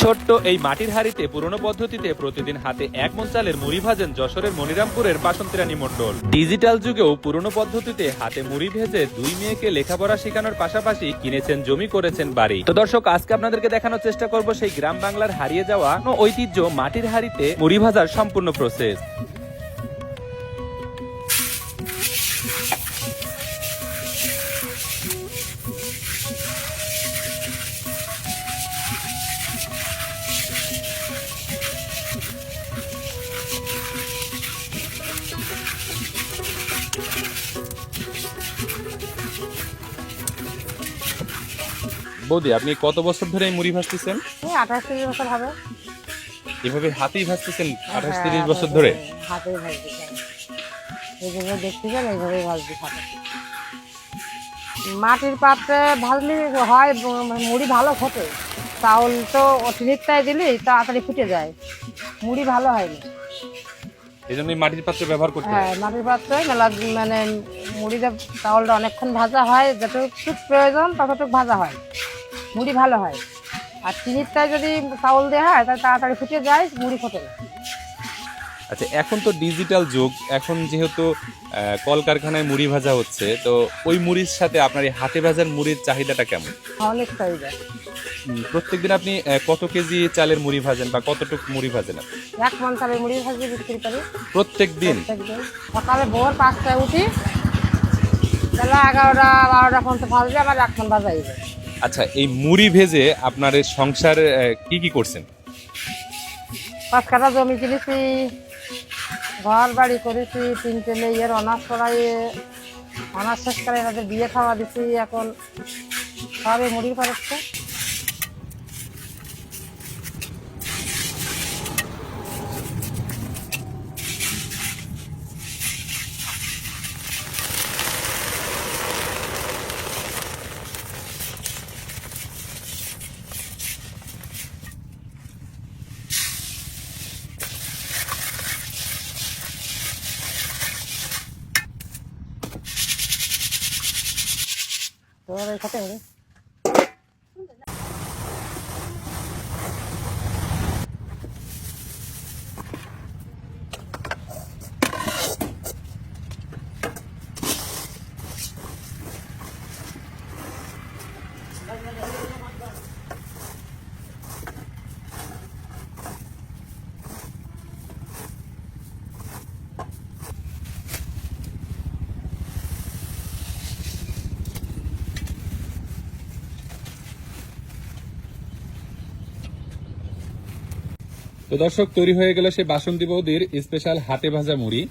ছোট্ট এই মাটির হাড়িতে পুরনো পদ্ধতিতে প্রতিদিন হাতে এক মন চালের মুড়ি ভাজেন যশোরের মনিরামপুরের বাসন্তী রানী মণ্ডল। ডিজিটাল যুগেও পুরনো পদ্ধতিতে হাতে মুড়ি ভেজে দুই মেয়েকে লেখাপড়া শেখানোর পাশাপাশি কিনেছেন, জমি করেছেন, বাড়ি। তো দর্শক, আজকে আপনাদেরকে দেখানোর চেষ্টা করব সেই গ্রাম বাংলার হারিয়ে যাওয়া ঐতিহ্য মাটির হাড়িতে মুড়ি ভাজার সম্পূর্ণ প্রসেস বৌদি আপনি কত বছর ধরে এই মুড়ি ভাজতেছেন? আঠাশ তিরিশ বছর হবে। এভাবে হাতেই ভাজতেছেন আঠাশ হ্যাঁ, তিরিশ বছর ধরে? হাতে ভাজছি এইভাবে দেখতে গেলে এইভাবে ভাজছি হাতে মাটির পাত্রে ভাজলে হয় মুড়ি ভালো ফোটে। চাউল তো অতিরিক্তায় দিলেই তাড়াতাড়ি ফুটে যায়। মুড়ি ভালো হয়নি। এই জন্য মাটির পাত্র ব্যবহার করতে হয়। হ্যাঁ মাটির পাত্রে মেলা মানে মুড়িটা চাউলটা অনেকক্ষণ ভাজা হয় যতটুকু প্রয়োজন ততটুকু ভাজা হয়। মুড়ি ভালো হয়। আর চিনিরটায় যদি চাউল দেওয়া হয় তাহলে তাড়াতাড়ি ফুটে যায় মুড়ি ফোটে না। আচ্ছা এখন তো ডিজিটাল যুগ। এখন যেহেতু কলকারখানায় মুড়ি ভাজা হচ্ছে তো ওই মুড়ির সাথে আপনার এই হাতে ভাজার মুড়ির চাহিদাটা কেমন? অনেক চাহিদা প্রত্যেকদিন আপনি কত কেজি চালের মুড়ি ভাজেন বা কতটুকু মুড়ি ভাজেন এক মন চালের মুড়ি ভাজি বিক্রি করি। প্রত্যেক দিন প্রত্যেকদিন। সকালে ভোর পাঁচটায় উঠি। বেলা এগারোটা বারোটা পর্যন্ত ভাজলে আবার এক মন ভাজা যাবে আচ্ছা এই মুড়ি ভেজে আপনার সংসারে কি কি করছেন? পাঁচ কাঠা জমি কিনেছি ঘর বাড়ি করেছি তিন তিনটে মেয়ের অনার্স পড়াইয়ে, অনার্স শেষ করে তাদের বিয়ে খাওয়া দিছি, এখন সবে মুড়ি পারছে তোর এই সাথে হবে তো দর্শক তৈরি হয়ে গেল সেই বাসন্তী বৌদির স্পেশাল হাতে ভাজা মুড়ি।